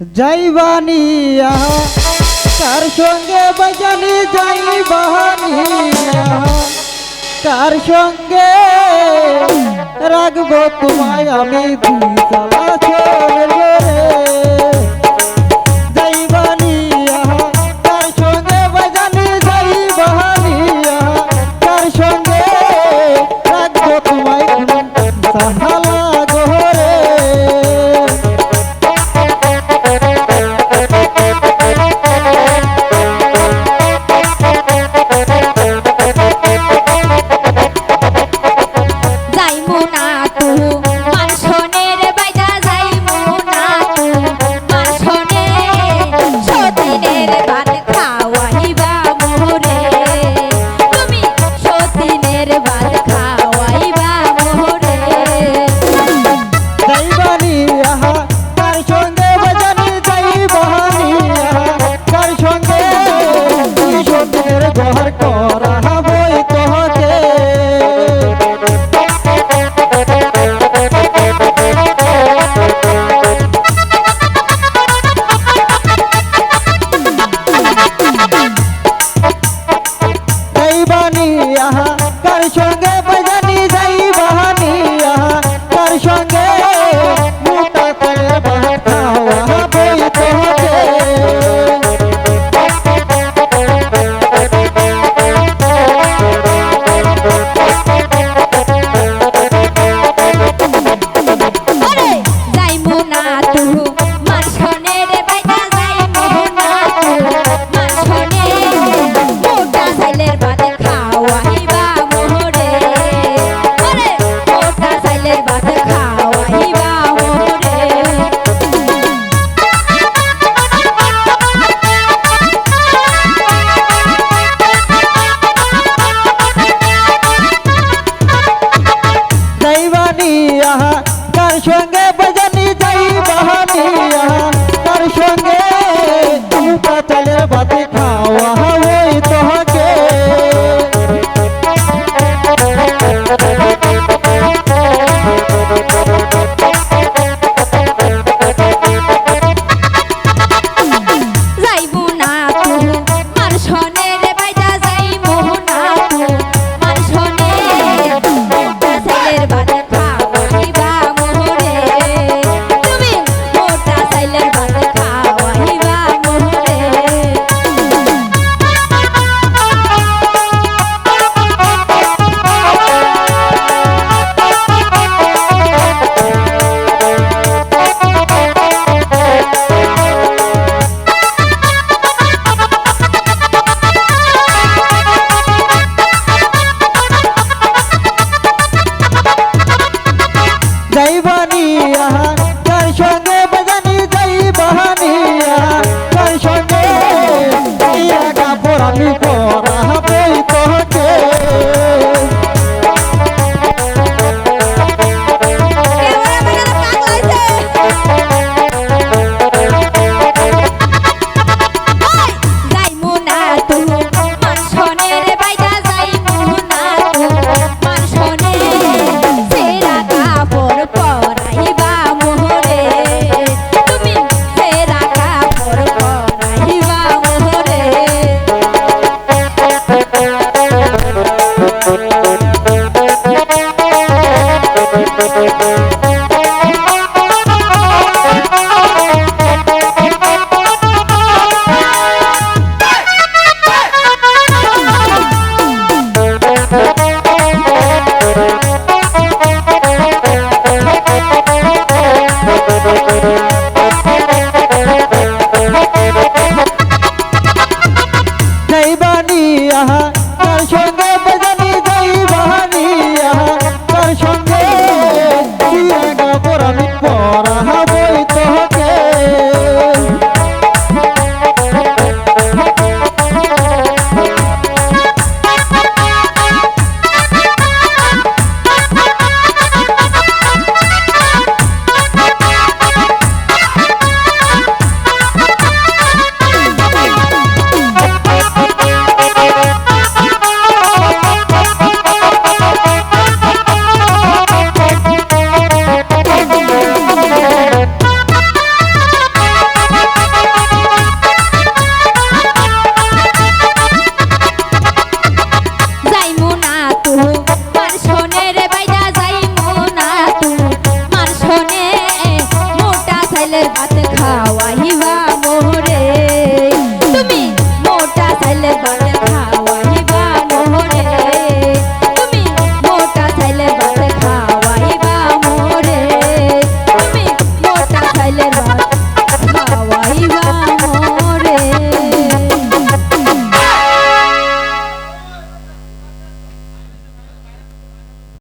যাইবানিয়া তার সঙ্গে বাজানি যাইবানিয়া তার সঙ্গে রাখব তোমায় আমি দুই চালা সঙ্গে বাজা Hello.